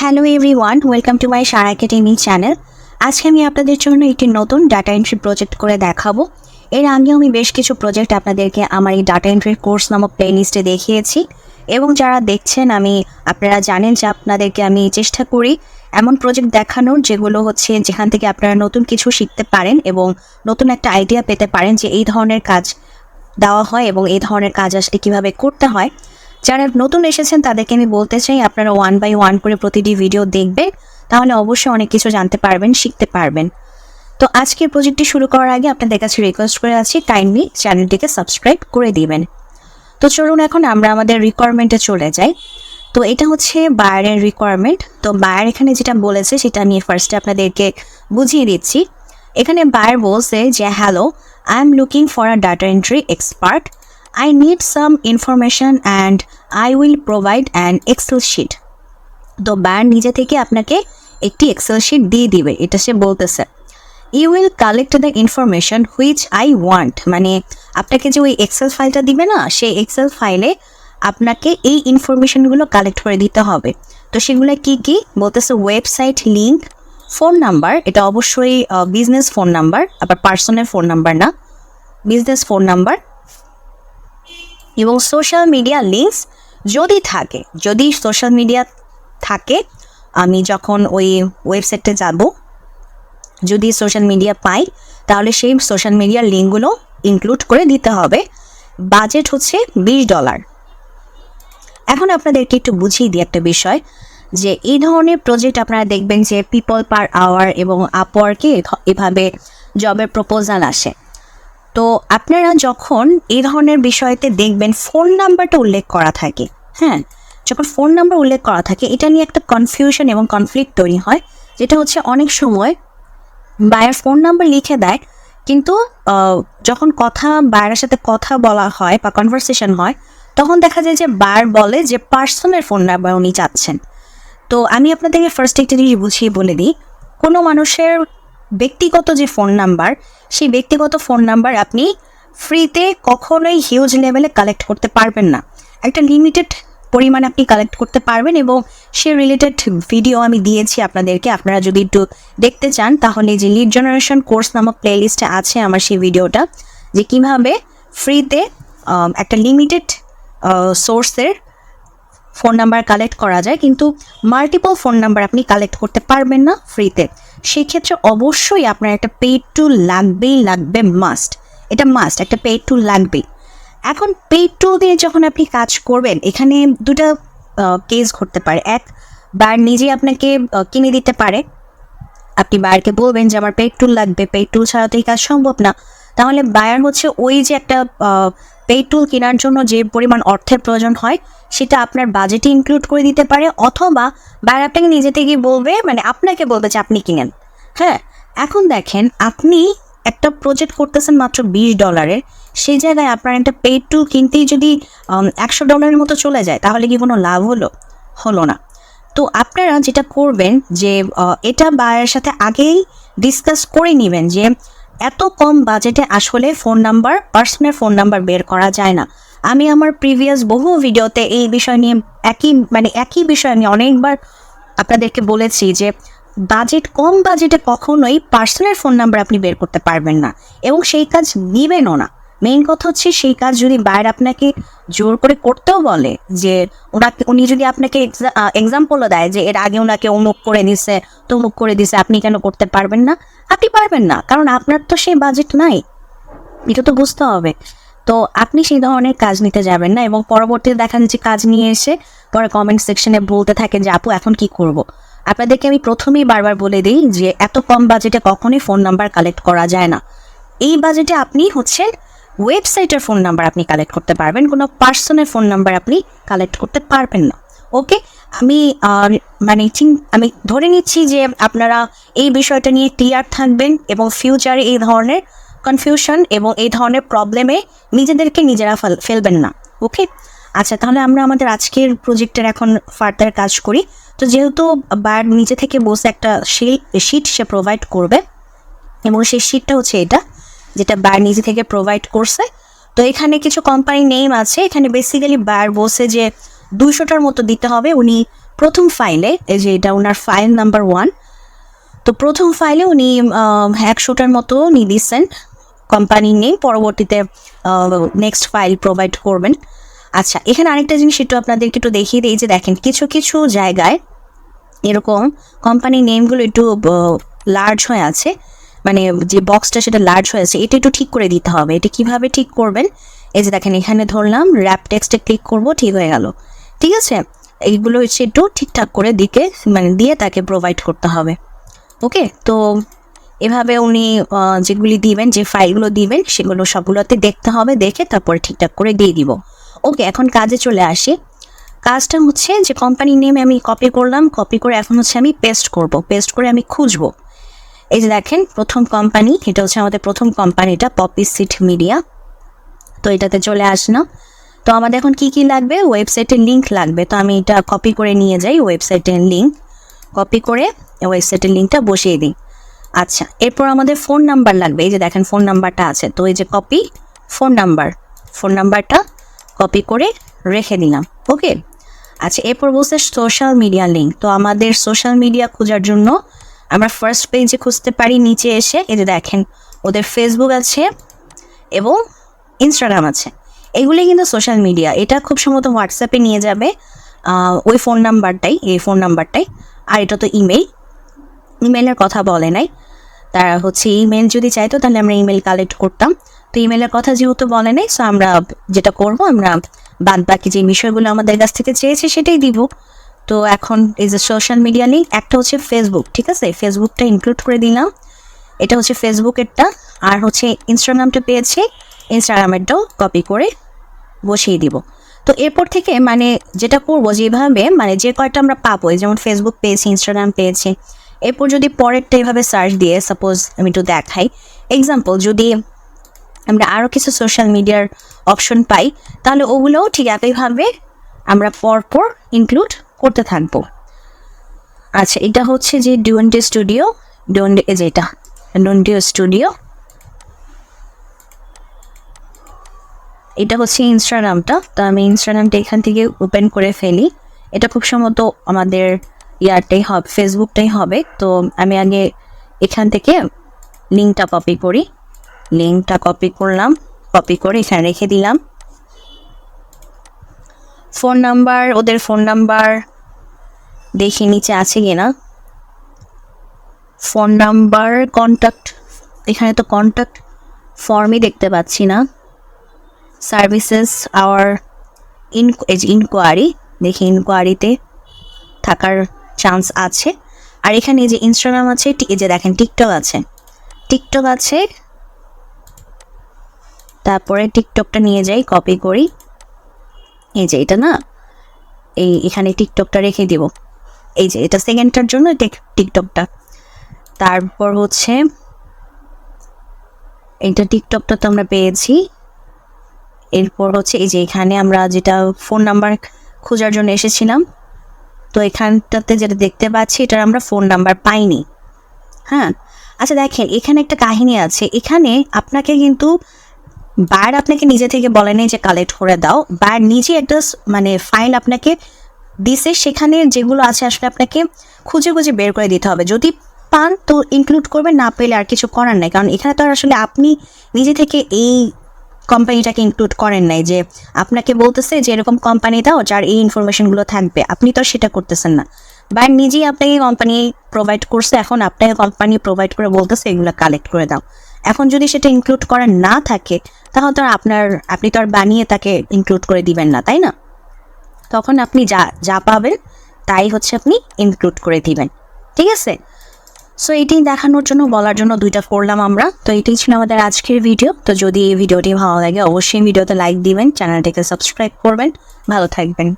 Hello everyone welcome to my Sara academy channel আজকে আমি আপনাদের জন্য একটি নতুন ডাটা এন্ট্রি প্রজেক্ট করে দেখাবো। এর আগেও আমি বেশ কিছু প্রজেক্ট আপনাদেরকে আমার এই ডাটা এন্ট্রি কোর্স নামক প্লেলিস্টে দেখিয়েছি। এবং যারা দেখছেন, আমি, আপনারা জানেন যে আপনাদেরকে আমি চেষ্টা করি এমন প্রজেক্ট দেখানোর, যেগুলো হচ্ছে যেখান থেকে আপনারা নতুন কিছু শিখতে পারেন এবং নতুন একটা আইডিয়া পেতে পারেন যে এই ধরনের কাজ দেওয়া হয় এবং এই ধরনের কাজ আসলে কীভাবে করতে হয়। যারা নতুন এসেছেন, তাদেরকে আমি বলতে চাই, আপনারা ওয়ান বাই ওয়ান করে প্রতিটি ভিডিও দেখবেন তাহলে অবশ্যই অনেক কিছু জানতে পারবেন, শিখতে পারবেন। তো আজকের প্রজেক্টটি শুরু করার আগে আপনাদের কাছে রিকোয়েস্ট করে আছি কাইন্ডলি চ্যানেলটিকে সাবস্ক্রাইব করে দিবেন। তো চলুন এখন আমরা আমাদের রিকোয়ারমেন্টে চলে যাই। তো এটা হচ্ছে বায়ারের রিকোয়ারমেন্ট তো বায়ার এখানে যেটা বলেছে, সেটা আমি ফার্স্টে আপনাদেরকে বুঝিয়ে দিচ্ছি। এখানে বায়ার বলছে যে hello I am looking for a data entry expert I need some information and I will provide an excel sheet তো বায়ার নিজে থেকে আপনাকে একটি এক্সেল শিট দিয়ে দিবে, এটা সে বলতেছে। You will collect the information which I want মানে আপনাকে যে ওই এক্সেল ফাইলটা দিবে না, সেই এক্সেল ফাইলে আপনাকে এই ইনফরমেশনগুলো কালেক্ট করে দিতে হবে। তো সেগুলো কি কি? বলতেছে ওয়েবসাইট লিঙ্ক ফোন নাম্বার এটা অবশ্যই বিজনেস ফোন নাম্বার আবার পার্সোনাল ফোন নাম্বার না বিজনেস ফোন নাম্বার এবং সোশ্যাল মিডিয়া লিঙ্কস যদি থাকে, যদি সোশ্যাল মিডিয়া থাকে, আমি যখন ওই ওয়েবসাইটে যাব, যদি সোশ্যাল মিডিয়া পাই, তাহলে সেই সোশ্যাল মিডিয়ার লিঙ্কগুলো ইনক্লুড করে দিতে হবে। বাজেট হচ্ছে বিশ ডলার এখন আপনাদেরকে একটু বুঝিয়ে দিই একটা বিষয়, যে এই ধরনের প্রজেক্ট আপনারা দেখবেন যে পিপল পার আওয়ার এবং আপওয়ার্কে এভাবে জবের প্রপোজাল আসে। তো আপনারা যখন এই ধরনের বিষয়তে দেখবেন ফোন নাম্বারটা উল্লেখ করা থাকে হ্যাঁ? যখন ফোন নাম্বার উল্লেখ করা থাকে, এটা নিয়ে একটা কনফিউশন এবং কনফ্লিক্ট তৈরি হয়, যেটা হচ্ছে অনেক সময় বায়ার ফোন নাম্বার লিখে দেয়, কিন্তু যখন কথা বায়ের সাথে কথা বলা হয় বা কনভারসেশন হয়, তখন দেখা যায় যে বায়ার বলে যে পার্সনের ফোন নাম্বার উনি চাচ্ছেন। তো আমি আপনাদেরকে ফার্স্ট একটা জিনিস বুঝিয়ে বলে দিই, কোনো মানুষের ব্যক্তিগত যে ফোন নাম্বার সেই ব্যক্তিগত ফোন নাম্বার আপনি ফ্রিতে কখনোই হিউজ লেভেলে কালেক্ট করতে পারবেন না। একটা লিমিটেড পরিমাণ আপনি কালেক্ট করতে পারবেন এবং সে রিলেটেড ভিডিও আমি দিয়েছি আপনাদেরকে। আপনারা যদি একটু দেখতে চান, তাহলে যে লিড জেনারেশন কোর্স নামক প্লেলিস্টে আছে আমার সেই ভিডিওটা যে কীভাবে ফ্রিতে একটা লিমিটেড সোর্সের ফোন নাম্বার কালেক্ট করা যায়। কিন্তু মাল্টিপল ফোন নাম্বার আপনি কালেক্ট করতে পারবেন না ফ্রিতে সেক্ষেত্রে অবশ্যই আপনার একটা পেড টুল লাগবেই লাগবে মাস্ট এটা মাস্ট একটা পেড টুল লাগবেই। এখন পেড টুল দিয়ে যখন আপনি কাজ করবেন, এখানে দুটো কেস ঘটতে পারে। এক বার নিজে আপনাকে কিনে দিতে পারে। আপনি বারকে বলবেন যে, আমার পেড টুল লাগবে। পেড টুল ছাড়া তো এই কাজ সম্ভব না। তাহলে বায়ার হচ্ছে ওই যে একটা পেড টুল কেনার জন্য যে পরিমাণ অর্থের প্রয়োজন হয়, সেটা আপনার বাজেটে ইনক্লুড করে দিতে পারে, অথবা বায়ার আপনাকে নিজে থেকে বলবে মানে আপনাকে বলবে যে আপনি কিনেন। হ্যাঁ এখন দেখেন আপনি একটা প্রজেক্ট করতেছেন মাত্র বিশ ডলারের সেই জায়গায় আপনার একটা পেড টুল কিনতেই যদি একশো ডলারের মতো চলে যায়, তাহলে কি কোনো লাভ হলো? হলো না। তো আপনারা যেটা করবেন যে এটা বায়ের সাথে আগেই ডিসকাস করে নেবেন যে এত কম বাজেটে আসলে phone number personal phone number বের করা যায় না। আমি আমার প্রিভিয়াস বহু ভিডিওতে এই বিষয় নিয়ে একই মানে একই বিষয় আমি অনেকবার আপনাদেরকে বলেছি যে, বাজেট কম বাজেটে কখনোই পার্সোনাল ফোন নাম্বার আপনি বের করতে পারবেন না এবং সেই কাজ নিবেনও না। মেইন কথা হচ্ছে সেই কাজ যদি বাইরে আপনাকে জোর করে করতেও বলে যে, ওনাকে, উনি যদি আপনাকে এক্সাম্পলও দেয় যে, এর আগে ওনাকে অমুক করে দিছে, তমুক করে দিছে, আপনি কেন করতে পারবেন না? আপনি পারবেন না, কারণ আপনার তো সেই বাজেট নাই। এটা তো বুঝতে হবে। তো আপনি সেই ধরনের কাজ নিতে যাবেন না এবং পরবর্তীতে দেখা যাচ্ছে কাজ নিয়ে এসে পরে কমেন্ট সেকশনে বলতে থাকেন যে, আপু, এখন কি করব। আপনাদেরকে আমি প্রথমেই বারবার বলে দিই যে, এত কম বাজেটে কখনোই ফোন নাম্বার কালেক্ট করা যায় না। এই বাজেটে আপনি হচ্ছে ওয়েবসাইটের ফোন নাম্বার আপনি কালেক্ট করতে পারবেন, কোনো পার্সনের ফোন নাম্বার আপনি কালেক্ট করতে পারবেন না। ওকে আমি মানে আমি ধরে নিচ্ছি যে আপনারা এই বিষয়টা নিয়ে ক্লিয়ার থাকবেন এবং ফিউচারে এই ধরনের কনফিউশন এবং এই ধরনের প্রবলেমে নিজেদেরকে নিজেরা ফেল- ফেলবেন না। ওকে আচ্ছা তাহলে আমরা আমাদের আজকের প্রজেক্টের এখন ফার্দার কাজ করি। তো যেহেতু বার নিজে থেকে বসে একটা শিট সে প্রোভাইড করবে, এবং সেই শিটটা হচ্ছে এটা, যেটা বার নিজে থেকে প্রোভাইড করছে। তো এখানে কিছু কোম্পানি নেম আছে। এখানে বেসিক্যালি বার বসে যে দুইশোটার মতো দিতে হবে। উনি প্রথম ফাইলে এই যে এটা ওনার ফাইল নাম্বার ওয়ান তো প্রথম ফাইলে উনি একশোটার মতো উনি দিচ্ছেন। কোম্পানি নেই পরবর্তীতে নেক্সট ফাইল প্রোভাইড করবেন। আচ্ছা এখানে আরেকটা জিনিস একটু আপনাদেরকে একটু দেখিয়ে দিই যে দেখেন, কিছু কিছু জায়গায় এরকম কোম্পানি নেমগুলো একটু লার্জ হয়ে আছে। মানে যে বক্সটা সেটা লার্জ হয়ে আছে, এটা একটু ঠিক করে দিতে হবে। এটা কীভাবে ঠিক করবেন? এই যে দেখেন, এখানে ধরলাম র্যাপ টেক্সটে ক্লিক করব, ঠিক হয়ে গেল। ঠিক আছে? এইগুলো হচ্ছে একটু ঠিকঠাক করে দিকে মানে দিয়ে তাকে প্রোভাইড করতে হবে। ওকে তো এভাবে উনি যেগুলি দিবেন, যে ফাইলগুলো দিবেন, সেগুলো সবগুলোতে দেখতে হবে, দেখে তারপরে ঠিকঠাক করে দিয়ে দিব। ওকে এখন কাজে চলে আসি। কাজটা হচ্ছে যে কোম্পানি নেমে আমি কপি করলাম কপি করে এখন হচ্ছে আমি পেস্ট করব পেস্ট করে আমি খুঁজবো। এই যে দেখেন, প্রথম কোম্পানি এটা হচ্ছে আমাদের প্রথম কোম্পানিটা পপি সিট মিডিয়া তো এটাতে চলে আসলাম। তো আমাদের এখন কি কি লাগবে? ওয়েবসাইটের লিংক লাগবে। তো আমি এটা কপি করে নিয়ে যাই ওয়েবসাইটের লিংক কপি করে ওয়েবসাইটের লিঙ্কটা বসিয়ে দিই। আচ্ছা এরপর আমাদের ফোন নাম্বার লাগবে। এই যে দেখেন ফোন নাম্বারটা আছে। তো এই যে কপি ফোন নাম্বার ফোন নাম্বারটা কপি করে রেখে দিলাম। ওকে আচ্ছা এরপর বলছে সোশ্যাল মিডিয়া লিঙ্ক তো আমাদের সোশ্যাল মিডিয়া খোঁজার জন্য আমরা ফার্স্ট পেজে খুঁজতে পারি, নিচে এসে এই যে দেখেন ওদের ফেসবুক আছে এবং ইনস্টাগ্রাম আছে। এগুলি কিন্তু সোশ্যাল মিডিয়া এটা খুব সম্ভবত হোয়াটসঅ্যাপে নিয়ে যাবে। ওই ফোন নাম্বারটাই এই ফোন নাম্বারটাই আর এটা তো ইমেল ইমেলের কথা বলে নাই। তারা হচ্ছে ইমেল যদি চাইতো তাহলে আমরা ইমেল কালেক্ট করতাম। তো ইমেলের কথা যেহেতু বলে নাই সো আমরা যেটা করব, আমরা বাদ বাকি যে বিষয়গুলো আমাদের কাছ থেকে চেয়েছে সেটাই দিব। তো এখন এই যে সোশ্যাল মিডিয়া লিঙ্ক একটা হচ্ছে ফেসবুক ঠিক আছে? ফেসবুকটা ইনক্লুড করে দিলাম। এটা হচ্ছে ফেসবুকেরটা আর হচ্ছে ইনস্টাগ্রামটা পেয়েছে। ইনস্টাগ্রামেরটাও কপি করে বসিয়ে দিব। তো এরপর থেকে মানে যেটা করব যেভাবে মানে যে কয়টা আমরা পাবো যেমন ফেসবুক পেয়েছি ইনস্টাগ্রাম পেয়েছি এরপর যদি পরেরটা এভাবে সার্চ দিয়ে সাপোজ আমি একটু দেখাই। এক্সাম্পল যদি আমরা আরও কিছু সোশ্যাল মিডিয়ার অপশন পাই, তাহলে ওগুলোও ঠিক একইভাবে আমরা পরপর ইনক্লুড করতে থাকব। আচ্ছা এটা হচ্ছে যে ডুয়েন্টে স্টুডিও ডুয়েন্টে এই যে এটা ডুয়েন্টে স্টুডিও এটা হচ্ছে ইনস্টাগ্রামটা তো আমি ইনস্টাগ্রামটা এখান থেকে ওপেন করে ফেলি। এটা খুব সম্ভবত আমাদের ইয়ারটাই হবে ফেসবুকটাই হবে। তো আমি আগে এখান থেকে লিঙ্কটা কপি করি। লিঙ্কটা কপি করলাম কপি করে এখানে রেখে দিলাম। ফোন নাম্বার ওদের ফোন নাম্বার দেখি নিচে আছে কিনা। ফোন নাম্বার কন্ট্যাক্ট এখানে তো কন্ট্যাক্ট ফর্মই দেখতে পাচ্ছি না। সার্ভিসেস আওয়ার ইন ইনকোয়ারি দেখি ইনকোয়ারিতে থাকার চান্স আছে। আর এখানে যে ইনস্টাগ্রাম আছে এই যে দেখেন টিকটক আছে। টিকটক আছে। তারপরে টিকটকটা নিয়ে যাই কপি করি। এই যে এটা না, এই এখানে টিকটকটা রেখে দিব। এই যে এটা সেকেন্ডটার জন্য টিক- টিকটকটা তারপর হচ্ছে, এইটা টিকটকটা তো আমরা পেয়েছি। এরপর হচ্ছে এই যে এখানে আমরা যেটা ফোন নাম্বার খোঁজার জন্য এসেছিলাম, তো এখানটাতে যেটা দেখতে পাচ্ছি এটার আমরা ফোন নাম্বার পাইনি। হ্যাঁ আচ্ছা দেখেন, এখানে একটা কাহিনী আছে। এখানে আপনাকে কিন্তু বার আপনাকে নিজে থেকে বলে নেই যে কালেক্ট করে দাও। বার নিজে একটা মানে ফাইল আপনাকে দিছে, সেখানে যেগুলো আছে আসলে আপনাকে খুঁজে খুঁজে বের করে দিতে হবে। যদি পান তো ইনক্লুড করবেন, না পেলে আর কিছু করার নাই। কারণ এখানে তো আসলে আপনি নিজে থেকে এই কোম্পানিটাকে ইনক্লুড করেন নাই যে আপনাকে বলতেছে যে এরকম কোম্পানি দাও যার এই ইনফরমেশনগুলো থাকবে। আপনি তো সেটা করতেছেন না। বা নিজেই আপনাকে কোম্পানি প্রোভাইড করছে, এখন আপনাকে কোম্পানি প্রোভাইড করে বলতেছে, এগুলো কালেক্ট করে দাও। এখন যদি সেটা ইনক্লুড করা না থাকে, তাহলে তো আপনার, আপনি তো আর বানিয়ে তাকে ইনক্লুড করে দিবেন না, তাই না? তখন আপনি যা যা পাবেন, তাই হচ্ছে আপনি ইনক্লুড করে দিবেন। ঠিক আছে? সো এটাই দেখানোর জন্য, বলার জন্য দুইটা করলাম আমরা। তো এটাই ছিল আমাদের আজকের ভিডিও তো যদি এই ভিডিওটি ভালো লাগে, অবশ্যই ভিডিওতে লাইক দিবেন চ্যানেলটিকে সাবস্ক্রাইব করবেন। ভালো থাকবেন।